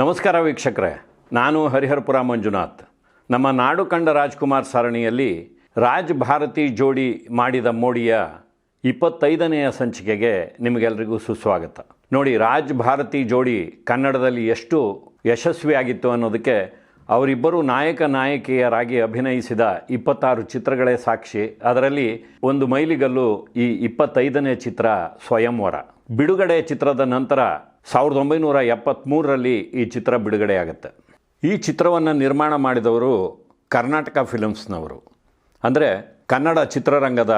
ನಮಸ್ಕಾರ ವೀಕ್ಷಕರೇ, ನಾನು ಹರಿಹರಪುರ ಮಂಜುನಾಥ್. ನಮ್ಮ ನಾಡು ಕಂಡ ರಾಜ್ಕುಮಾರ್ ಸರಣಿಯಲ್ಲಿ ರಾಜ್ ಭಾರತಿ ಜೋಡಿ ಮಾಡಿದ ಮೋಡಿಯ ಇಪ್ಪತ್ತೈದನೆಯ ಸಂಚಿಕೆಗೆ ನಿಮಗೆಲ್ಲರಿಗೂ ಸುಸ್ವಾಗತ. ನೋಡಿ, ರಾಜ್ ಭಾರತಿ ಜೋಡಿ ಕನ್ನಡದಲ್ಲಿ ಎಷ್ಟು ಯಶಸ್ವಿಯಾಗಿತ್ತು ಅನ್ನೋದಕ್ಕೆ ಅವರಿಬ್ಬರು ನಾಯಕ ನಾಯಕಿಯರಾಗಿ ಅಭಿನಯಿಸಿದ ಇಪ್ಪತ್ತಾರು ಚಿತ್ರಗಳೇ ಸಾಕ್ಷಿ. ಅದರಲ್ಲಿ ಒಂದು ಮೈಲಿಗಲ್ಲು ಈ ಇಪ್ಪತ್ತೈದನೇ ಚಿತ್ರ ಸ್ವಯಂವರ. ಬಿಡುಗಡೆ ಚಿತ್ರದ ನಂತರ ಸಾವಿರದ ಒಂಬೈನೂರ ಎಪ್ಪತ್ತ್ಮೂರರಲ್ಲಿ ಈ ಚಿತ್ರ ಬಿಡುಗಡೆಯಾಗುತ್ತೆ. ಈ ಚಿತ್ರವನ್ನು ನಿರ್ಮಾಣ ಮಾಡಿದವರು ಕರ್ನಾಟಕ ಫಿಲಮ್ಸ್ನವರು. ಅಂದರೆ ಕನ್ನಡ ಚಿತ್ರರಂಗದ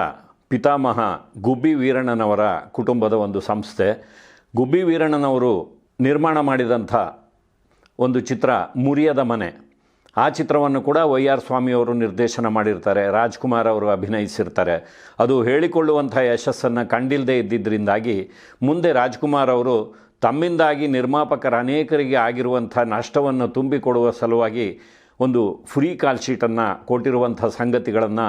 ಪಿತಾಮಹ ಗುಬ್ಬಿ ವೀರಣ್ಣನವರ ಕುಟುಂಬದ ಒಂದು ಸಂಸ್ಥೆ. ಗುಬ್ಬಿ ವೀರಣ್ಣನವರು ನಿರ್ಮಾಣ ಮಾಡಿದಂಥ ಒಂದು ಚಿತ್ರ ಮುರಿಯದ ಮನೆ. ಆ ಚಿತ್ರವನ್ನು ಕೂಡ ವೈ ಆರ್ ಸ್ವಾಮಿಯವರು ನಿರ್ದೇಶನ ಮಾಡಿರ್ತಾರೆ, ರಾಜ್ಕುಮಾರ್ ಅವರು ಅಭಿನಯಿಸಿರ್ತಾರೆ. ಅದು ಹೇಳಿಕೊಳ್ಳುವಂಥ ಯಶಸ್ಸನ್ನು ಕಂಡಿಲ್ಲದೆ ಇದ್ದಿದ್ದರಿಂದಾಗಿ ಮುಂದೆ ರಾಜ್ಕುಮಾರ್ ಅವರು ತಮ್ಮಿಂದಾಗಿ ನಿರ್ಮಾಪಕರ ಅನೇಕರಿಗೆ ಆಗಿರುವಂಥ ನಷ್ಟವನ್ನು ತುಂಬಿಕೊಡುವ ಸಲುವಾಗಿ ಒಂದು ಫ್ರೀ ಕಾಲ್ ಶೀಟನ್ನು ಕೊಟ್ಟಿರುವಂಥ ಸಂಗತಿಗಳನ್ನು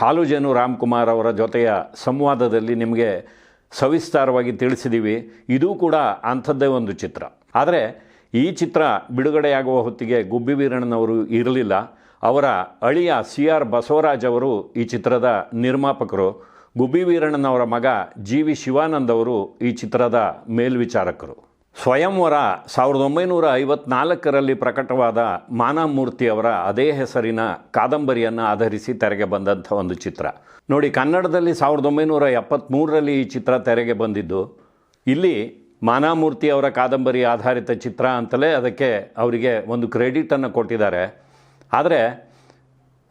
ಹಾಲುಜೇನು ರಾಮ್ಕುಮಾರ್ ಅವರ ಜೊತೆಯ ಸಂವಾದದಲ್ಲಿ ನಿಮಗೆ ಸವಿಸ್ತಾರವಾಗಿ ತಿಳಿಸಿದ್ದೀವಿ. ಇದೂ ಕೂಡ ಅಂಥದ್ದೇ ಒಂದು ಚಿತ್ರ. ಆದರೆ ಈ ಚಿತ್ರ ಬಿಡುಗಡೆಯಾಗುವ ಹೊತ್ತಿಗೆ ಗುಬ್ಬಿ ವೀರಣ್ಣನವರು ಇರಲಿಲ್ಲ. ಅವರ ಅಳಿಯ ಸಿ ಆರ್ ಬಸವರಾಜ್ ಅವರು ಈ ಚಿತ್ರದ ನಿರ್ಮಾಪಕರು. ಗುಬ್ಬಿ ವೀರಣ್ಣನವರ ಮಗ ಜಿ ವಿ ಶಿವಾನಂದ್ ಅವರು ಈ ಚಿತ್ರದ ಮೇಲ್ವಿಚಾರಕರು. ಸ್ವಯಂವರ ಸಾವಿರದ ಒಂಬೈನೂರ ಐವತ್ನಾಲ್ಕರಲ್ಲಿ ಪ್ರಕಟವಾದ ಮಾನಮೂರ್ತಿ ಅವರ ಅದೇ ಹೆಸರಿನ ಕಾದಂಬರಿಯನ್ನು ಆಧರಿಸಿ ತೆರೆಗೆ ಬಂದಂಥ ಒಂದು ಚಿತ್ರ. ನೋಡಿ, ಕನ್ನಡದಲ್ಲಿ ಸಾವಿರದ ಒಂಬೈನೂರ ಎಪ್ಪತ್ತ್ಮೂರರಲ್ಲಿ ಈ ಚಿತ್ರ ತೆರೆಗೆ ಬಂದಿದ್ದು, ಇಲ್ಲಿ ಮಾನಾಮೂರ್ತಿ ಅವರ ಕಾದಂಬರಿ ಆಧಾರಿತ ಚಿತ್ರ ಅಂತಲೇ ಅದಕ್ಕೆ ಅವರಿಗೆ ಒಂದು ಕ್ರೆಡಿಟನ್ನು ಕೊಟ್ಟಿದ್ದಾರೆ. ಆದರೆ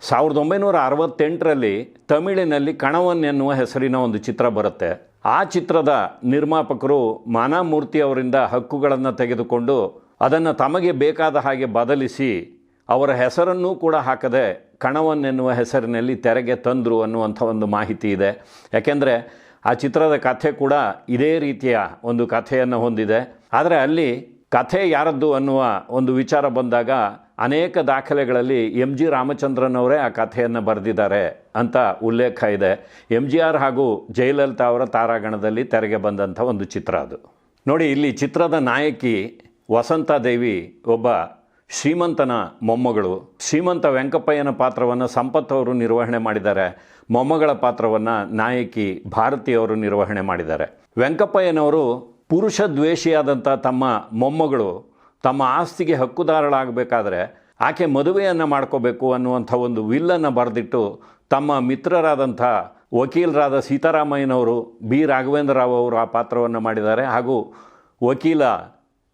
ಸಾವಿರದ ಒಂಬೈನೂರ ಅರವತ್ತೆಂಟರಲ್ಲಿ ತಮಿಳಿನಲ್ಲಿ ಕಣವನ್ ಎನ್ನುವ ಹೆಸರಿನ ಒಂದು ಚಿತ್ರ ಬರುತ್ತೆ. ಆ ಚಿತ್ರದ ನಿರ್ಮಾಪಕರು ಮಾನಾಮೂರ್ತಿ ಅವರಿಂದ ಹಕ್ಕುಗಳನ್ನು ತೆಗೆದುಕೊಂಡು ಅದನ್ನು ತಮಗೆ ಬೇಕಾದ ಹಾಗೆ ಬದಲಿಸಿ ಅವರ ಹೆಸರನ್ನೂ ಕೂಡ ಹಾಕದೆ ಕಣವನ್ ಎನ್ನುವ ಹೆಸರಿನಲ್ಲಿ ತೆರೆಗೆ ತಂದರು ಅನ್ನುವಂಥ ಒಂದು ಮಾಹಿತಿ ಇದೆ. ಯಾಕೆಂದರೆ ಆ ಚಿತ್ರದ ಕಥೆ ಕೂಡ ಇದೇ ರೀತಿಯ ಒಂದು ಕಥೆಯನ್ನು ಹೊಂದಿದೆ. ಆದರೆ ಅಲ್ಲಿ ಕಥೆ ಯಾರದ್ದು ಅನ್ನುವ ಒಂದು ವಿಚಾರ ಬಂದಾಗ ಅನೇಕ ದಾಖಲೆಗಳಲ್ಲಿ ಎಂ ಜಿ ರಾಮಚಂದ್ರನ್ ಅವರೇ ಆ ಕಥೆಯನ್ನು ಬರೆದಿದ್ದಾರೆ ಅಂತ ಉಲ್ಲೇಖ ಇದೆ. ಎಂ ಜಿ ಆರ್ ಹಾಗೂ ಜಯಲಲಿತಾ ಅವರ ತಾರಾಗಣದಲ್ಲಿ ತೆರೆಗೆ ಬಂದಂಥ ಒಂದು ಚಿತ್ರ ಅದು. ನೋಡಿ, ಇಲ್ಲಿ ಚಿತ್ರದ ನಾಯಕಿ ವಸಂತಾದೇವಿ ಒಬ್ಬ ಶ್ರೀಮಂತನ ಮೊಮ್ಮಗಳು. ಶ್ರೀಮಂತ ವೆಂಕಪ್ಪಯ್ಯನ ಪಾತ್ರವನ್ನು ಸಂಪತ್ ಅವರು ನಿರ್ವಹಣೆ ಮಾಡಿದ್ದಾರೆ. ಮೊಮ್ಮಗಳ ಪಾತ್ರವನ್ನು ನಾಯಕಿ ಭಾರತಿಯವರು ನಿರ್ವಹಣೆ ಮಾಡಿದ್ದಾರೆ. ವೆಂಕಪ್ಪಯ್ಯನವರು ಪುರುಷ ದ್ವೇಷಿಯಾದಂಥ ತಮ್ಮ ಮೊಮ್ಮಗಳು ತಮ್ಮ ಆಸ್ತಿಗೆ ಹಕ್ಕುದಾರಳಾಗಬೇಕಾದ್ರೆ ಆಕೆ ಮದುವೆಯನ್ನು ಮಾಡ್ಕೋಬೇಕು ಅನ್ನುವಂಥ ಒಂದು ವಿಲ್ಲನ್ನು ಬರೆದಿಟ್ಟು ತಮ್ಮ ಮಿತ್ರರಾದಂಥ ವಕೀಲರಾದ ಸೀತಾರಾಮಯ್ಯನವರು ಬಿ. ರಾಘವೇಂದ್ರ ರಾವ್ ಅವರು ಆ ಪಾತ್ರವನ್ನು ಮಾಡಿದ್ದಾರೆ ಹಾಗೂ ವಕೀಲ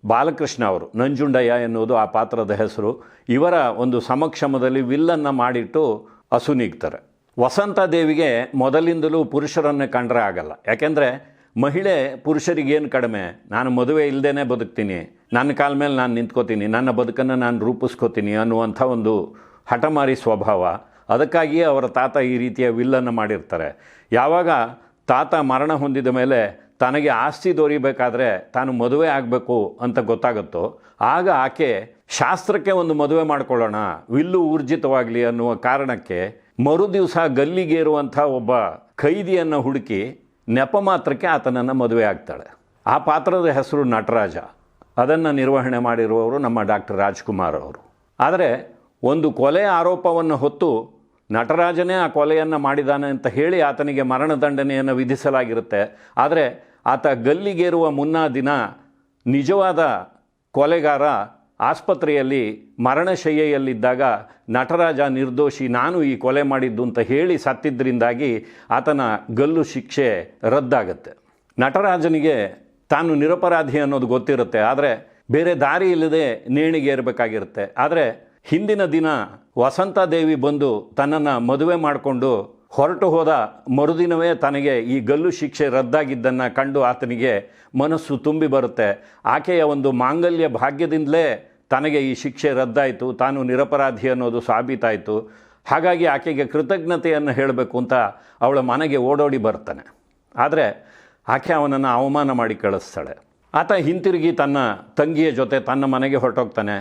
ಬಾಲಕೃಷ್ಣ ಅವರು, ನಂಜುಂಡಯ್ಯ ಎನ್ನುವುದು ಆ ಪಾತ್ರದ ಹೆಸರು. ಇವರ ಒಂದು ಸಮಕ್ಷಮದಲ್ಲಿ ವಿಲ್ಲನ್ನು ಮಾಡಿಟ್ಟು ಅಸುನೀಗ್ತಾರೆ ವಸಂತದೇವಿಗೆ ಮೊದಲಿಂದಲೂ ಪುರುಷರನ್ನು ಕಂಡ್ರೆ ಆಗಲ್ಲ. ಯಾಕೆಂದರೆ ಮಹಿಳೆ ಪುರುಷರಿಗೇನು ಕಡಿಮೆ? ನಾನು ಮದುವೆ ಇಲ್ಲದೇ ಬದುಕ್ತೀನಿ. ನನ್ನ ಕಾಲ ಮೇಲೆ ನಾನು ನಿಂತ್ಕೋತೀನಿ, ನನ್ನ ಬದುಕನ್ನು ನಾನು ರೂಪಿಸ್ಕೋತೀನಿ ಅನ್ನುವಂಥ ಒಂದು ಹಠಮಾರಿ ಸ್ವಭಾವ. ಅದಕ್ಕಾಗಿಯೇ ಅವರ ತಾತ ಈ ರೀತಿಯ ವಿಲ್ಲನ್ನು ಮಾಡಿರ್ತಾರೆ. ಯಾವಾಗ ತಾತ ಮರಣ ಹೊಂದಿದ ಮೇಲೆ ತನಗೆ ಆಸ್ತಿ ದೊರಿಬೇಕಾದ್ರೆ ತಾನು ಮದುವೆ ಆಗಬೇಕು ಅಂತ ಗೊತ್ತಾಗುತ್ತೋ, ಆಗ ಆಕೆ ಶಾಸ್ತ್ರಕ್ಕೆ ಒಂದು ಮದುವೆ ಮಾಡ್ಕೊಳ್ಳೋಣ, ವಿಲ್ಲು ಊರ್ಜಿತವಾಗಲಿ ಅನ್ನುವ ಕಾರಣಕ್ಕೆ ಮರು ದಿವಸ ಗಲ್ಲಿಗೇರುವಂಥ ಒಬ್ಬ ಖೈದಿಯನ್ನು ಹುಡುಕಿ ನೆಪ ಮಾತ್ರಕ್ಕೆ ಆತನನ್ನು ಮದುವೆ ಆಗ್ತಾಳೆ. ಆ ಪಾತ್ರದ ಹೆಸರು ನಟರಾಜ. ಅದನ್ನು ನಿರ್ವಹಣೆ ಮಾಡಿರುವವರು ನಮ್ಮ ಡಾಕ್ಟರ್ ರಾಜ್ಕುಮಾರ್ ಅವರು. ಆದರೆ ಒಂದು ಕೊಲೆ ಆರೋಪವನ್ನು ಹೊತ್ತು ನಟರಾಜನೇ ಆ ಕೊಲೆಯನ್ನು ಮಾಡಿದಾನೆ ಅಂತ ಹೇಳಿ ಆತನಿಗೆ ಮರಣದಂಡನೆಯನ್ನು ವಿಧಿಸಲಾಗಿರುತ್ತೆ. ಆದರೆ ಆತ ಗಲ್ಲಿಗೇರುವ ಮುನ್ನ ದಿನ ನಿಜವಾದ ಕೊಲೆಗಾರ ಆಸ್ಪತ್ರೆಯಲ್ಲಿ ಮರಣಶಯ್ಯೆಯಲ್ಲಿದ್ದಾಗ ನಟರಾಜ ನಿರ್ದೋಷಿ, ನಾನು ಈ ಕೊಲೆ ಮಾಡಿದ್ದು ಅಂತ ಹೇಳಿ ಸತ್ತಿದ್ದರಿಂದಾಗಿ ಆತನ ಗಲ್ಲು ಶಿಕ್ಷೆ ರದ್ದಾಗತ್ತೆ. ನಟರಾಜನಿಗೆ ತಾನು ನಿರಪರಾಧಿ ಅನ್ನೋದು ಗೊತ್ತಿರುತ್ತೆ. ಆದರೆ ಬೇರೆ ದಾರಿ ಇಲ್ಲದೆ ನೇಣಿಗೆ ಇರಬೇಕಾಗಿರುತ್ತೆ ಆದರೆ ಹಿಂದಿನ ದಿನ ವಸಂತ ದೇವಿ ಬಂದು ತನ್ನನ್ನು ಮದುವೆ ಮಾಡಿಕೊಂಡು ಹೊರಟು ಹೋದ ಮರುದಿನವೇ ತನಗೆ ಈ ಗಲ್ಲು ಶಿಕ್ಷೆ ರದ್ದಾಗಿದ್ದನ್ನು ಕಂಡು ಆತನಿಗೆ ಮನಸ್ಸು ತುಂಬಿ ಬರುತ್ತೆ. ಆಕೆಯ ಒಂದು ಮಾಂಗಲ್ಯ ಭಾಗ್ಯದಿಂದಲೇ ತನಗೆ ಈ ಶಿಕ್ಷೆ ರದ್ದಾಯಿತು. ತಾನು ನಿರಪರಾಧಿ ಅನ್ನೋದು ಸಾಬೀತಾಯಿತು. ಹಾಗಾಗಿ ಆಕೆಗೆ ಕೃತಜ್ಞತೆಯನ್ನು ಹೇಳಬೇಕು ಅಂತ ಅವಳ ಮನೆಗೆ ಓಡೋಡಿ ಬರ್ತಾನೆ. ಆದರೆ ಆಕೆ ಅವನನ್ನು ಅವಮಾನ ಮಾಡಿ ಕಳಿಸ್ತಾಳೆ. ಆತ ಹಿಂತಿರುಗಿ ತನ್ನ ತಂಗಿಯ ಜೊತೆ ತನ್ನ ಮನೆಗೆ ಹೊರಟೋಗ್ತಾನೆ.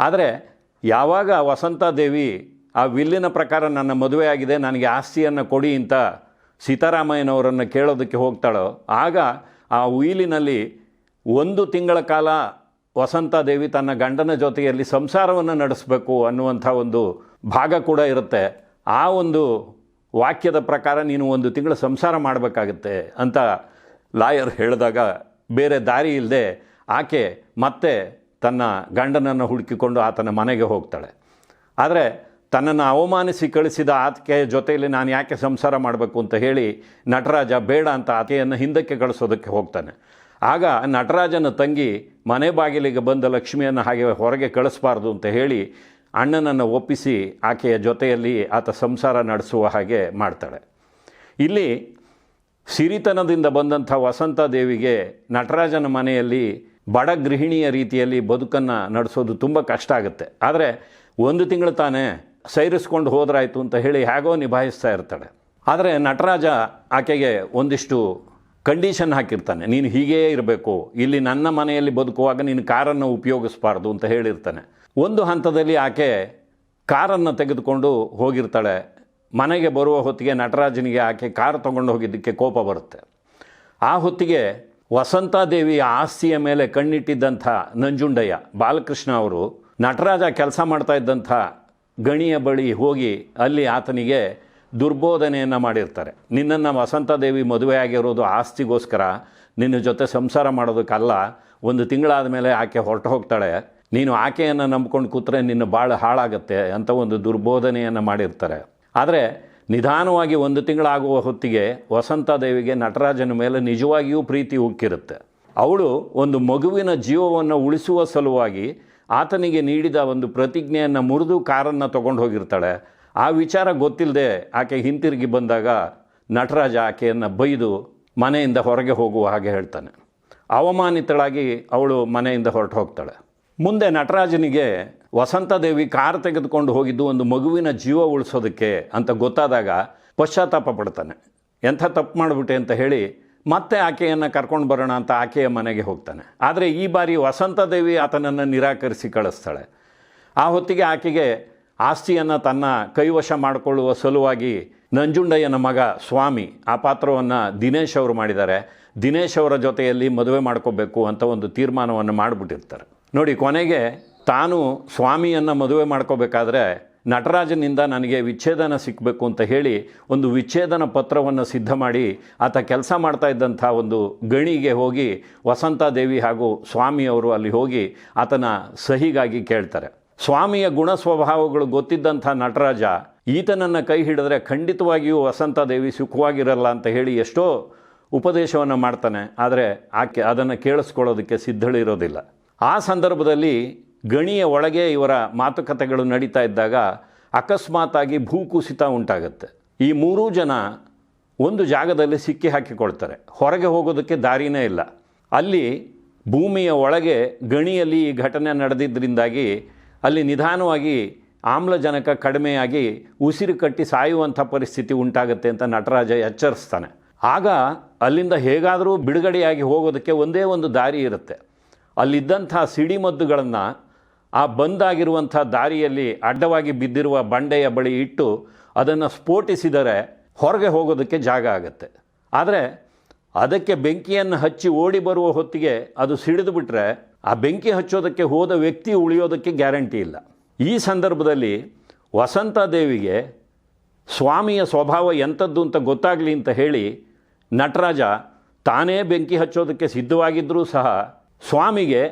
ಆದರೆ ಯಾವಾಗ ವಸಂತಾದೇವಿ ಆ ವಿಲ್ಲಿನ ಪ್ರಕಾರ ನನ್ನ ಮದುವೆ ಆಗಿದೆ, ನನಗೆ ಆಸ್ತಿಯನ್ನು ಕೊಡಿ ಅಂತ ಸೀತಾರಾಮಯ್ಯನವರನ್ನು ಕೇಳೋದಕ್ಕೆ ಹೋಗ್ತಾಳೋ, ಆಗ ಆ ಉಯಿಲಿನಲ್ಲಿ ಒಂದು ತಿಂಗಳ ಕಾಲ ವಸಂತಾದೇವಿ ತನ್ನ ಗಂಡನ ಜೊತೆಯಲ್ಲಿ ಸಂಸಾರವನ್ನು ನಡೆಸಬೇಕು ಅನ್ನುವಂಥ ಒಂದು ಭಾಗ ಕೂಡ ಇರುತ್ತೆ. ಆ ಒಂದು ವಾಕ್ಯದ ಪ್ರಕಾರ ನೀನು ಒಂದು ತಿಂಗಳು ಸಂಸಾರ ಮಾಡಬೇಕಾಗತ್ತೆ ಅಂತ ಲಾಯರ್ ಹೇಳಿದಾಗ ಬೇರೆ ದಾರಿ ಇಲ್ಲದೆ ಆಕೆ ಮತ್ತೆ ತನ್ನ ಗಂಡನನ್ನು ಹುಡುಕಿಕೊಂಡು ಆತನ ಮನೆಗೆ ಹೋಗ್ತಾಳೆ. ಆದರೆ ತನ್ನನ್ನು ಅವಮಾನಿಸಿ ಕಳಿಸಿದ ಆಕೆಯ ಜೊತೆಯಲ್ಲಿ ನಾನು ಯಾಕೆ ಸಂಸಾರ ಮಾಡಬೇಕು ಅಂತ ಹೇಳಿ ನಟರಾಜ ಬೇಡ ಅಂತ ಆಕೆಯನ್ನು ಹಿಂದಕ್ಕೆ ಕಳಿಸೋದಕ್ಕೆ ಹೋಗ್ತಾನೆ. ಆಗ ನಟರಾಜನ ತಂಗಿ ಮನೆ ಬಾಗಿಲಿಗೆ ಬಂದ ಲಕ್ಷ್ಮಿಯನ್ನು ಹಾಗೆ ಹೊರಗೆ ಕಳಿಸಬಾರ್ದು ಅಂತ ಹೇಳಿ ಅಣ್ಣನನ್ನು ಒಪ್ಪಿಸಿ ಆಕೆಯ ಜೊತೆಯಲ್ಲಿ ಆತ ಸಂಸಾರ ನಡೆಸುವ ಹಾಗೆ ಮಾಡ್ತಾಳೆ. ಇಲ್ಲಿ ಸಿರಿತನದಿಂದ ಬಂದಂಥ ವಸಂತ ದೇವಿಗೆ ನಟರಾಜನ ಮನೆಯಲ್ಲಿ ಬಡ ಗೃಹಿಣಿಯ ರೀತಿಯಲ್ಲಿ ಬದುಕನ್ನು ನಡೆಸೋದು ತುಂಬ ಕಷ್ಟ ಆಗುತ್ತೆ. ಆದರೆ ಒಂದು ತಿಂಗಳು ತಾನೇ ಸೈರಿಸ್ಕೊಂಡು ಹೋದ್ರಾಯ್ತು ಅಂತ ಹೇಳಿ ಹೇಗೋ ನಿಭಾಯಿಸ್ತಾ ಇರ್ತಾಳೆ. ಆದರೆ ನಟರಾಜ ಆಕೆಗೆ ಒಂದಿಷ್ಟು ಕಂಡೀಷನ್ ಹಾಕಿರ್ತಾನೆ. ನೀನು ಹೀಗೇ ಇರಬೇಕು. ಇಲ್ಲಿ ನನ್ನ ಮನೆಯಲ್ಲಿ ಬದುಕುವಾಗ ನೀನು ಕಾರನ್ನು ಉಪಯೋಗಿಸ್ಬಾರ್ದು ಅಂತ ಹೇಳಿರ್ತಾನೆ. ಒಂದು ಹಂತದಲ್ಲಿ ಆಕೆ ಕಾರನ್ನು ತೆಗೆದುಕೊಂಡು ಹೋಗಿರ್ತಾಳೆ. ಮನೆಗೆ ಬರುವ ಹೊತ್ತಿಗೆ ನಟರಾಜನಿಗೆ ಆಕೆ ಕಾರ್ ತೊಗೊಂಡು ಹೋಗಿದ್ದಕ್ಕೆ ಕೋಪ ಬರುತ್ತೆ. ಆ ಹೊತ್ತಿಗೆ ವಸಂತಾದೇವಿಯ ಆಸ್ತಿಯ ಮೇಲೆ ಕಣ್ಣಿಟ್ಟಿದ್ದಂಥ ನಂಜುಂಡಯ್ಯ, ಬಾಲಕೃಷ್ಣ ಅವರು ನಟರಾಜ ಕೆಲಸ ಮಾಡ್ತಾ ಇದ್ದಂಥ ಗಣಿಯ ಬಳಿ ಹೋಗಿ ಅಲ್ಲಿ ಆತನಿಗೆ ದುರ್ಬೋಧನೆಯನ್ನು ಮಾಡಿರ್ತಾರೆ. ನಿನ್ನನ್ನು ವಸಂತಾದೇವಿ ಮದುವೆ ಆಗಿರೋದು ಆಸ್ತಿಗೋಸ್ಕರ, ನಿನ್ನ ಜೊತೆ ಸಂಸಾರ ಮಾಡೋದಕ್ಕಲ್ಲ, ಒಂದು ತಿಂಗಳಾದ ಮೇಲೆ ಆಕೆ ಹೊರಟು ಹೋಗ್ತಾಳೆ. ನೀನು ಆಕೆಯನ್ನು ನಂಬ್ಕೊಂಡು ಕೂತ್ರೆ ನಿನ್ನ ಭಾಳ ಹಾಳಾಗತ್ತೆ ಅಂತ ಒಂದು ದುರ್ಬೋಧನೆಯನ್ನು ಮಾಡಿರ್ತಾರೆ. ಆದರೆ ನಿಧಾನವಾಗಿ ಒಂದು ತಿಂಗಳಾಗುವ ಹೊತ್ತಿಗೆ ವಸಂತ ದೇವಿಗೆ ನಟರಾಜನ ಮೇಲೆ ನಿಜವಾಗಿಯೂ ಪ್ರೀತಿ ಉಕ್ಕಿರುತ್ತೆ. ಅವಳು ಒಂದು ಮಗುವಿನ ಜೀವವನ್ನು ಉಳಿಸುವ ಸಲುವಾಗಿ ಆತನಿಗೆ ನೀಡಿದ ಒಂದು ಪ್ರತಿಜ್ಞೆಯನ್ನು ಮುರಿದು ಕಾರನ್ನು ತಗೊಂಡು ಹೋಗಿರ್ತಾಳೆ. ಆ ವಿಚಾರ ಗೊತ್ತಿಲ್ಲದೆ ಆಕೆ ಹಿಂತಿರುಗಿ ಬಂದಾಗ ನಟರಾಜ ಆಕೆಯನ್ನು ಬೈದು ಮನೆಯಿಂದ ಹೊರಗೆ ಹೋಗುವ ಹಾಗೆ ಹೇಳ್ತಾನೆ. ಅವಮಾನಿತಳಾಗಿ ಅವಳು ಮನೆಯಿಂದ ಹೊರಟು ಹೋಗ್ತಾಳೆ ಮುಂದೆ ನಟರಾಜನಿಗೆ ವಸಂತದೇವಿ ಕಾರ್ ತೆಗೆದುಕೊಂಡು ಹೋಗಿದ್ದು ಒಂದು ಮಗುವಿನ ಜೀವ ಉಳಿಸೋದಕ್ಕೆ ಅಂತ ಗೊತ್ತಾದಾಗ ಪಶ್ಚಾತ್ತಾಪ ಪಡ್ತಾನೆ. ಎಂಥ ತಪ್ಪು ಮಾಡಿಬಿಟ್ಟೆ ಅಂತ ಹೇಳಿ ಮತ್ತೆ ಆಕೆಯನ್ನು ಕರ್ಕೊಂಡು ಬರೋಣ ಅಂತ ಆಕೆಯ ಮನೆಗೆ ಹೋಗ್ತಾನೆ. ಆದರೆ ಈ ಬಾರಿ ವಸಂತದೇವಿ ಆತನನ್ನು ನಿರಾಕರಿಸಿ ಕಳಿಸ್ತಾಳೆ. ಆ ಹೊತ್ತಿಗೆ ಆಕೆಗೆ ಆಸ್ತಿಯನ್ನು ತನ್ನ ಕೈವಶ ಮಾಡಿಕೊಳ್ಳುವ ಸಲುವಾಗಿ ನಂಜುಂಡಯ್ಯನ ಮಗ ಸ್ವಾಮಿ ಆ ಪಾತ್ರವನ್ನು ದಿನೇಶ್ ಅವರು ಮಾಡಿದ್ದಾರೆ. ದಿನೇಶ್ ಅವರ ಜೊತೆಯಲ್ಲಿ ಮದುವೆ ಮಾಡ್ಕೋಬೇಕು ಅಂತ ಒಂದು ತೀರ್ಮಾನವನ್ನು ಮಾಡಿಬಿಟ್ಟಿರ್ತಾರೆ. ನೋಡಿ, ಕೊನೆಗೆ ತಾನು ಸ್ವಾಮಿಯನ್ನು ಮದುವೆ ಮಾಡ್ಕೋಬೇಕಾದ್ರೆ ನಟರಾಜನಿಂದ ನನಗೆ ವಿಚ್ಛೇದನ ಸಿಕ್ಕಬೇಕು ಅಂತ ಹೇಳಿ ಒಂದು ವಿಚ್ಛೇದನ ಪತ್ರವನ್ನು ಸಿದ್ಧ ಮಾಡಿ ಆತ ಕೆಲಸ ಮಾಡ್ತಾ ಇದ್ದಂಥ ಒಂದು ಗಣಿಗೆ ಹೋಗಿ ವಸಂತಾದೇವಿ ಹಾಗೂ ಸ್ವಾಮಿಯವರು ಅಲ್ಲಿ ಹೋಗಿ ಆತನ ಸಹಿಗಾಗಿ ಕೇಳ್ತಾರೆ. ಸ್ವಾಮಿಯ ಗುಣ ಸ್ವಭಾವಗಳು ಗೊತ್ತಿದ್ದಂಥ ನಟರಾಜ ಈತನನ್ನು ಕೈ ಹಿಡಿದ್ರೆ ಖಂಡಿತವಾಗಿಯೂ ವಸಂತಾದೇವಿ ಸುಖವಾಗಿರಲ್ಲ ಅಂತ ಹೇಳಿ ಎಷ್ಟೋ ಉಪದೇಶವನ್ನು ಮಾಡ್ತಾನೆ, ಆದರೆ ಆಕೆ ಅದನ್ನು ಕೇಳಿಸ್ಕೊಳ್ಳೋದಕ್ಕೆ ಸಿದ್ಧಳಿರೋದಿಲ್ಲ. ಆ ಸಂದರ್ಭದಲ್ಲಿ ಗಣಿಯ ಒಳಗೆ ಇವರ ಮಾತುಕತೆಗಳು ನಡೀತಾ ಇದ್ದಾಗ ಅಕಸ್ಮಾತಾಗಿ ಭೂಕುಸಿತ ಉಂಟಾಗುತ್ತೆ. ಈ ಮೂರೂ ಜನ ಒಂದು ಜಾಗದಲ್ಲಿ ಸಿಕ್ಕಿ ಹಾಕಿಕೊಳ್ತಾರೆ. ಹೊರಗೆ ಹೋಗೋದಕ್ಕೆ ದಾರಿನೇ ಇಲ್ಲ. ಅಲ್ಲಿ ಭೂಮಿಯ ಒಳಗೆ ಗಣಿಯಲ್ಲಿ ಈ ಘಟನೆ ನಡೆದಿದ್ದರಿಂದಾಗಿ ಅಲ್ಲಿ ನಿಧಾನವಾಗಿ ಆಮ್ಲಜನಕ ಕಡಿಮೆಯಾಗಿ ಉಸಿರು ಕಟ್ಟಿ ಸಾಯುವಂಥ ಪರಿಸ್ಥಿತಿ ಉಂಟಾಗುತ್ತೆ ಅಂತ ನಟರಾಜ ಎಚ್ಚರಿಸ್ತಾನೆ. ಆಗ ಅಲ್ಲಿಂದ ಹೇಗಾದರೂ ಬಿಡುಗಡೆಯಾಗಿ ಹೋಗೋದಕ್ಕೆ ಒಂದೇ ಒಂದು ದಾರಿ ಇರುತ್ತೆ. ಅಲ್ಲಿದ್ದಂಥ ಸಿಡಿಮದ್ದುಗಳನ್ನು ಆ ಬಂದಾಗಿರುವಂಥ ದಾರಿಯಲ್ಲಿ ಅಡ್ಡವಾಗಿ ಬಿದ್ದಿರುವ ಬಂಡೆಯ ಬಳಿ ಇಟ್ಟು ಅದನ್ನು ಸ್ಫೋಟಿಸಿದರೆ ಹೊರಗೆ ಹೋಗೋದಕ್ಕೆ ಜಾಗ ಆಗುತ್ತೆ. ಆದರೆ ಅದಕ್ಕೆ ಬೆಂಕಿಯನ್ನು ಹಚ್ಚಿ ಓಡಿ ಬರುವ ಹೊತ್ತಿಗೆ ಅದು ಸಿಡಿದು ಬಿಟ್ಟರೆ ಆ ಬೆಂಕಿ ಹಚ್ಚೋದಕ್ಕೆ ಹೋದ ವ್ಯಕ್ತಿ ಉಳಿಯೋದಕ್ಕೆ ಗ್ಯಾರಂಟಿ ಇಲ್ಲ. ಈ ಸಂದರ್ಭದಲ್ಲಿ ವಸಂತ ದೇವಿಗೆ ಸ್ವಾಮಿಯ ಸ್ವಭಾವ ಎಂಥದ್ದು ಅಂತ ಗೊತ್ತಾಗಲಿ ಅಂತ ಹೇಳಿ ನಟರಾಜ ತಾನೇ ಬೆಂಕಿ ಹಚ್ಚೋದಕ್ಕೆ ಸಿದ್ಧವಾಗಿದ್ದರೂ ಸಹ ಸ್ವಾಮಿಗೆ,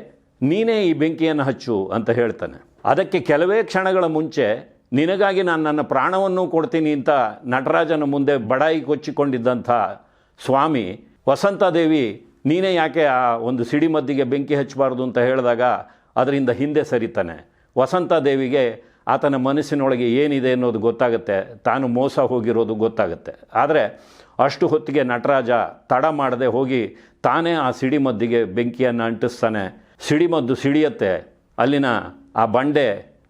ನೀನೇ ಈ ಬೆಂಕಿಯನ್ನು ಹಚ್ಚು ಅಂತ ಹೇಳ್ತಾನೆ. ಅದಕ್ಕೆ ಕೆಲವೇ ಕ್ಷಣಗಳ ಮುಂಚೆ, ನಿನಗಾಗಿ ನಾನು ನನ್ನ ಪ್ರಾಣವನ್ನು ಕೊಡ್ತೀನಿ ಅಂತ ನಟರಾಜನ ಮುಂದೆ ಬಡಾಯಿ ಕೊಚ್ಚಿಕೊಂಡಿದ್ದಂಥ ಸ್ವಾಮಿ ವಸಂತಾದೇವಿ ನೀನೇ ಯಾಕೆ ಆ ಒಂದು ಸಿಡಿಮದ್ದಿಗೆ ಬೆಂಕಿ ಹಚ್ಚಬಾರ್ದು ಅಂತ ಹೇಳಿದಾಗ ಅದರಿಂದ ಹಿಂದೆ ಸರಿತಾನೆ. ವಸಂತಾದೇವಿಗೆ ಆತನ ಮನಸ್ಸಿನೊಳಗೆ ಏನಿದೆ ಅನ್ನೋದು ಗೊತ್ತಾಗುತ್ತೆ, ತಾನು ಮೋಸ ಹೋಗಿರೋದು ಗೊತ್ತಾಗುತ್ತೆ. ಆದರೆ ಅಷ್ಟು ಹೊತ್ತಿಗೆ ನಟರಾಜ ತಡ ಮಾಡದೆ ಹೋಗಿ ತಾನೇ ಆ ಸಿಡಿಮದ್ದಿಗೆ ಬೆಂಕಿಯನ್ನು ಅಂಟಿಸ್ತಾನೆ. ಸಿಡಿಮದ್ದು ಸಿಡಿಯತ್ತೆ. ಅಲ್ಲಿನ ಆ ಬಂಡೆ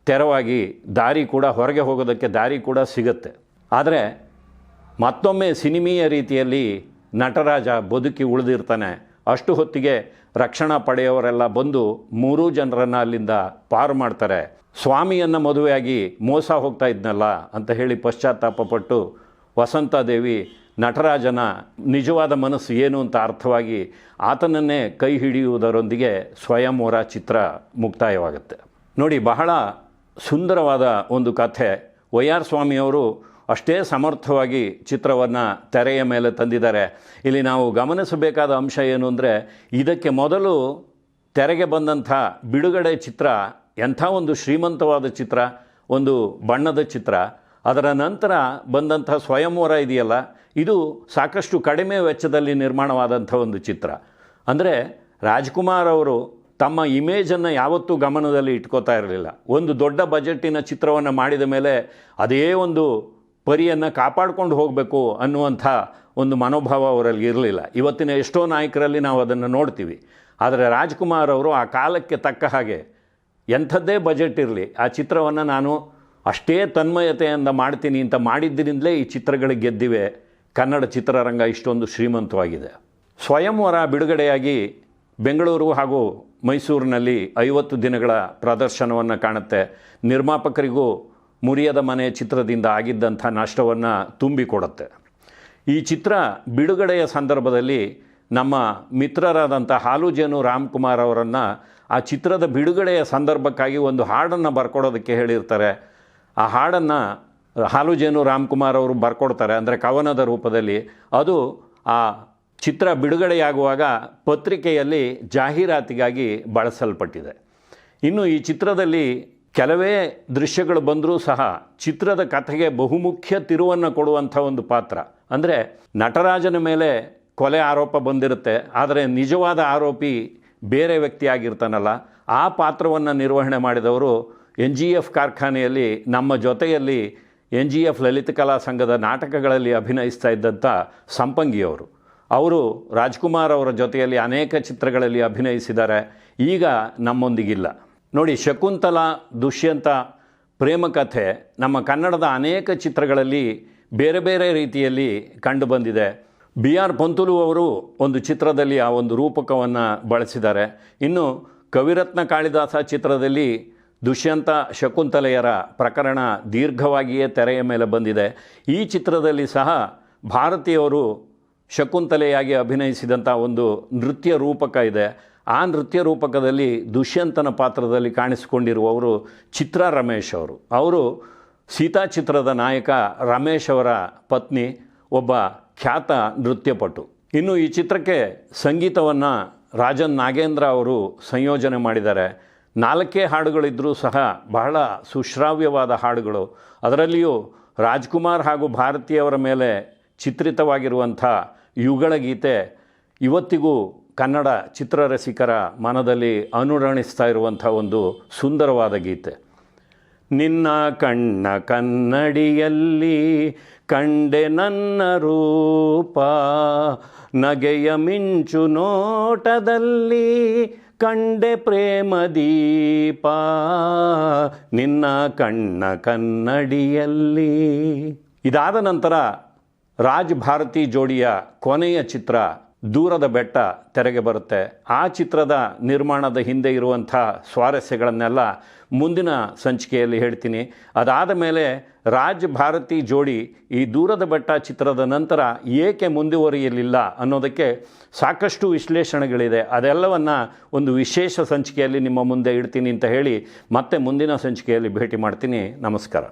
ತೆರವಾಗಿ ದಾರಿ ಕೂಡ ಹೊರಗೆ ಹೋಗೋದಕ್ಕೆ ದಾರಿ ಕೂಡ ಸಿಗುತ್ತೆ. ಆದರೆ ಮತ್ತೊಮ್ಮೆ ಸಿನಿಮೀಯ ರೀತಿಯಲ್ಲಿ ನಟರಾಜ ಬದುಕಿ ಉಳಿದಿರ್ತಾನೆ. ಅಷ್ಟು ಹೊತ್ತಿಗೆ ರಕ್ಷಣಾ ಪಡೆಯವರೆಲ್ಲ ಬಂದು ಮೂರೂ ಜನರನ್ನು ಅಲ್ಲಿಂದ ಪಾರು ಮಾಡ್ತಾರೆ. ಸ್ವಾಮಿಯನ್ನು ಮದುವೆಯಾಗಿ ಮೋಸ ಹೋಗ್ತಾ ಇದ್ನಲ್ಲ ಅಂತ ಹೇಳಿ ಪಶ್ಚಾತ್ತಾಪಪಟ್ಟು ವಸಂತಾದೇವಿ ನಟರಾಜನ ನಿಜವಾದ ಮನಸ್ಸು ಏನು ಅಂತ ಅರ್ಥವಾಗಿ ಆತನನ್ನೇ ಕೈ ಹಿಡಿಯುವುದರೊಂದಿಗೆ ಸ್ವಯಂವರ ಚಿತ್ರ ಮುಕ್ತಾಯವಾಗುತ್ತೆ. ನೋಡಿ, ಬಹಳ ಸುಂದರವಾದ ಒಂದು ಕಥೆ. ವೈ ಆರ್ ಸ್ವಾಮಿಯವರು ಅಷ್ಟೇ ಸಮರ್ಥವಾಗಿ ಚಿತ್ರವನ್ನು ತೆರೆಯ ಮೇಲೆ ತಂದಿದ್ದಾರೆ. ಇಲ್ಲಿ ನಾವು ಗಮನಿಸಬೇಕಾದ ಅಂಶ ಏನು ಅಂದರೆ, ಇದಕ್ಕೆ ಮೊದಲು ತೆರೆಗೆ ಬಂದಂಥ ಬಿಡುಗಡೆ ಚಿತ್ರ, ಎಂಥ ಒಂದು ಶ್ರೀಮಂತವಾದ ಚಿತ್ರ, ಒಂದು ಬಣ್ಣದ ಚಿತ್ರ ಅದರ ನಂತರ ಬಂದಂಥ ಸ್ವಯಂವರ ಇದೆಯಲ್ಲ, ಇದು ಸಾಕಷ್ಟು ಕಡಿಮೆ ವೆಚ್ಚದಲ್ಲಿ ನಿರ್ಮಾಣವಾದಂಥ ಒಂದು ಚಿತ್ರ. ಅಂದರೆ ರಾಜ್ಕುಮಾರ್ ಅವರು ತಮ್ಮ ಇಮೇಜನ್ನು ಯಾವತ್ತೂ ಗಮನದಲ್ಲಿ ಇಟ್ಕೋತಾ ಇರಲಿಲ್ಲ. ಒಂದು ದೊಡ್ಡ ಬಜೆಟಿನ ಚಿತ್ರವನ್ನು ಮಾಡಿದ ಮೇಲೆ ಅದೇ ಒಂದು ಪರಿಯನ್ನು ಕಾಪಾಡಿಕೊಂಡು ಹೋಗಬೇಕು ಅನ್ನುವಂಥ ಒಂದು ಮನೋಭಾವ ಅವರಲ್ಲಿ ಇರಲಿಲ್ಲ. ಇವತ್ತಿನ ಎಷ್ಟೋ ನಾಯಕರಲ್ಲಿ ನಾವು ಅದನ್ನು ನೋಡ್ತೀವಿ. ಆದರೆ ರಾಜ್ಕುಮಾರ್ ಅವರು ಆ ಕಾಲಕ್ಕೆ ತಕ್ಕ ಹಾಗೆ ಎಂಥದ್ದೇ ಬಜೆಟ್ ಇರಲಿ, ಆ ಚಿತ್ರವನ್ನು ನಾನು ಅಷ್ಟೇ ತನ್ಮಯತೆಯಿಂದ ಮಾಡ್ತೀನಿ ಅಂತ ಮಾಡಿದ್ದರಿಂದಲೇ ಈ ಚಿತ್ರಗಳು ಗೆದ್ದಿವೆ. ಕನ್ನಡ ಚಿತ್ರರಂಗ ಇಷ್ಟೊಂದು ಶ್ರೀಮಂತವಾಗಿದೆ. ಸ್ವಯಂವರ ಬಿಡುಗಡೆಯಾಗಿ ಬೆಂಗಳೂರು ಹಾಗೂ ಮೈಸೂರಿನಲ್ಲಿ ಐವತ್ತು ದಿನಗಳ ಪ್ರದರ್ಶನವನ್ನು ಕಾಣುತ್ತೆ. ನಿರ್ಮಾಪಕರಿಗೂ ಮುರಿಯದ ಮನೆ ಚಿತ್ರದಿಂದ ಆಗಿದ್ದಂಥ ನಷ್ಟವನ್ನು ತುಂಬಿಕೊಡುತ್ತೆ. ಈ ಚಿತ್ರ ಬಿಡುಗಡೆಯ ಸಂದರ್ಭದಲ್ಲಿ ನಮ್ಮ ಮಿತ್ರರಾದಂಥ ಹಾಲುಜೇನು ರಾಮ್ಕುಮಾರ್ ಅವರನ್ನು ಆ ಚಿತ್ರದ ಬಿಡುಗಡೆಯ ಸಂದರ್ಭಕ್ಕಾಗಿ ಒಂದು ಹಾಡನ್ನು ಬರ್ಕೊಡೋದಕ್ಕೆ ಹೇಳಿರ್ತಾರೆ. ಆ ಹಾಡನ್ನು ಹಾಲುಜೇನು ರಾಮ್ಕುಮಾರ್ ಅವರು ಬರ್ಕೊಡ್ತಾರೆ, ಅಂದರೆ ಕವನದ ರೂಪದಲ್ಲಿ. ಅದು ಆ ಚಿತ್ರ ಬಿಡುಗಡೆಯಾಗುವಾಗ ಪತ್ರಿಕೆಯಲ್ಲಿ ಜಾಹೀರಾತಿಗಾಗಿ ಬಳಸಲ್ಪಟ್ಟಿದೆ. ಇನ್ನು ಈ ಚಿತ್ರದಲ್ಲಿ ಕೆಲವೇ ದೃಶ್ಯಗಳು ಬಂದರೂ ಸಹ ಚಿತ್ರದ ಕಥೆಗೆ ಬಹುಮುಖ್ಯ ತಿರುವನ್ನು ಕೊಡುವಂಥ ಒಂದು ಪಾತ್ರ. ಅಂದರೆ ನಟರಾಜನ ಮೇಲೆ ಕೊಲೆ ಆರೋಪ ಬಂದಿರುತ್ತೆ, ಆದರೆ ನಿಜವಾದ ಆರೋಪಿ ಬೇರೆ ವ್ಯಕ್ತಿಯಾಗಿರ್ತಾನಲ್ಲ, ಆ ಪಾತ್ರವನ್ನು ನಿರ್ವಹಣೆ ಮಾಡಿದವರು ಎನ್ ಜಿ ಎಫ್ ಕಾರ್ಖಾನೆಯಲ್ಲಿ ನಮ್ಮ ಜೊತೆಯಲ್ಲಿ ಎನ್ ಜಿ ಎಫ್ ಲಲಿತ ಕಲಾ ಸಂಘದ ನಾಟಕಗಳಲ್ಲಿ ಅಭಿನಯಿಸ್ತಾ ಇದ್ದಂಥ ಸಂಪಂಗಿಯವರು ಅವರು. ರಾಜ್ಕುಮಾರ್ ಅವರ ಜೊತೆಯಲ್ಲಿ ಅನೇಕ ಚಿತ್ರಗಳಲ್ಲಿ ಅಭಿನಯಿಸಿದ್ದಾರೆ. ಈಗ ನಮ್ಮೊಂದಿಗಿಲ್ಲ. ನೋಡಿ, ಶಕುಂತಲಾ ದುಷ್ಯಂತ ಪ್ರೇಮಕಥೆ ನಮ್ಮ ಕನ್ನಡದ ಅನೇಕ ಚಿತ್ರಗಳಲ್ಲಿ ಬೇರೆ ಬೇರೆ ರೀತಿಯಲ್ಲಿ ಕಂಡುಬಂದಿದೆ ಬಿ ಆರ್ ಪಂತುಲು ಅವರು ಒಂದು ಚಿತ್ರದಲ್ಲಿ ಆ ಒಂದು ರೂಪಕವನ್ನು ಬಳಸಿದ್ದಾರೆ. ಇನ್ನು ಕವಿರತ್ನ ಕಾಳಿದಾಸ ಚಿತ್ರದಲ್ಲಿ ದುಷ್ಯಂತ ಶಕುಂತಲೆಯರ ಪ್ರಕರಣ ದೀರ್ಘವಾಗಿಯೇ ತೆರೆಯ ಮೇಲೆ ಬಂದಿದೆ. ಈ ಚಿತ್ರದಲ್ಲಿ ಸಹ ಭಾರತೀಯವರು ಶಕುಂತಲೆಯಾಗಿ ಅಭಿನಯಿಸಿದಂಥ ಒಂದು ನೃತ್ಯ ರೂಪಕ ಇದೆ. ಆ ನೃತ್ಯ ರೂಪಕದಲ್ಲಿ ದುಷ್ಯಂತನ ಪಾತ್ರದಲ್ಲಿ ಕಾಣಿಸಿಕೊಂಡಿರುವವರು ಚಿತ್ರ ರಮೇಶ್ ಅವರು. ಅವರು ಸೀತಾ ಚಿತ್ರದ ನಾಯಕ ರಮೇಶ್ ಅವರ ಪತ್ನಿ, ಒಬ್ಬ ಖ್ಯಾತ ನೃತ್ಯಪಟು. ಇನ್ನು ಈ ಚಿತ್ರಕ್ಕೆ ಸಂಗೀತವನ್ನು ರಾಜನ್ ನಾಗೇಂದ್ರ ಅವರು ಸಂಯೋಜನೆ ಮಾಡಿದ್ದಾರೆ. ನಾಲ್ಕೇ ಹಾಡುಗಳಿದ್ದರೂ ಸಹ ಬಹಳ ಸುಶ್ರಾವ್ಯವಾದ ಹಾಡುಗಳು. ಅದರಲ್ಲಿಯೂ ರಾಜ್ಕುಮಾರ್ ಹಾಗೂ ಭಾರತೀಯವರ ಮೇಲೆ ಚಿತ್ರಿತವಾಗಿರುವಂಥ ಯುಗಳ ಗೀತೆ ಇವತ್ತಿಗೂ ಕನ್ನಡ ಚಿತ್ರರಸಿಕರ ಮನದಲ್ಲಿ ಅನುರಣಿಸ್ತಾ ಇರುವಂಥ ಒಂದು ಸುಂದರವಾದ ಗೀತೆ. ನಿನ್ನ ಕಣ್ಣ ಕನ್ನಡಿಯಲ್ಲಿ ಕಂಡೆ ನನ್ನ ರೂಪ, ನಗೆಯ ಮಿಂಚು ನೋಟದಲ್ಲಿ ಕಂಡೆ ಪ್ರೇಮ ದೀಪ ನಿನ್ನ ಕಣ್ಣ ಕನ್ನಡಿಯಲ್ಲಿ. ಇದಾದ ನಂತರ ರಾಜ್ ಭಾರತಿ ಜೋಡಿಯ ಕೊನೆಯ ಚಿತ್ರ ದೂರದ ಬೆಟ್ಟ ತೆರೆಗೆ ಬರುತ್ತೆ. ಆ ಚಿತ್ರದ ನಿರ್ಮಾಣದ ಹಿಂದೆ ಇರುವಂಥ ಸ್ವಾರಸ್ಯಗಳನ್ನೆಲ್ಲ ಮುಂದಿನ ಸಂಚಿಕೆಯಲ್ಲಿ ಹೇಳ್ತೀನಿ. ಅದಾದ ಮೇಲೆ ರಾಜ್ ಭಾರತಿ ಜೋಡಿ ಈ ದೂರದ ಬೆಟ್ಟ ಚಿತ್ರದ ನಂತರ ಏಕೆ ಮುಂದುವರಿಯಲಿಲ್ಲ ಅನ್ನೋದಕ್ಕೆ ಸಾಕಷ್ಟು ವಿಶ್ಲೇಷಣೆಗಳಿದೆ. ಅದೆಲ್ಲವನ್ನು ಒಂದು ವಿಶೇಷ ಸಂಚಿಕೆಯಲ್ಲಿ ನಿಮ್ಮ ಮುಂದೆ ಇಡ್ತೀನಿ ಅಂತ ಹೇಳಿ ಮತ್ತೆ ಮುಂದಿನ ಸಂಚಿಕೆಯಲ್ಲಿ ಭೇಟಿ ಮಾಡ್ತೀನಿ. ನಮಸ್ಕಾರ.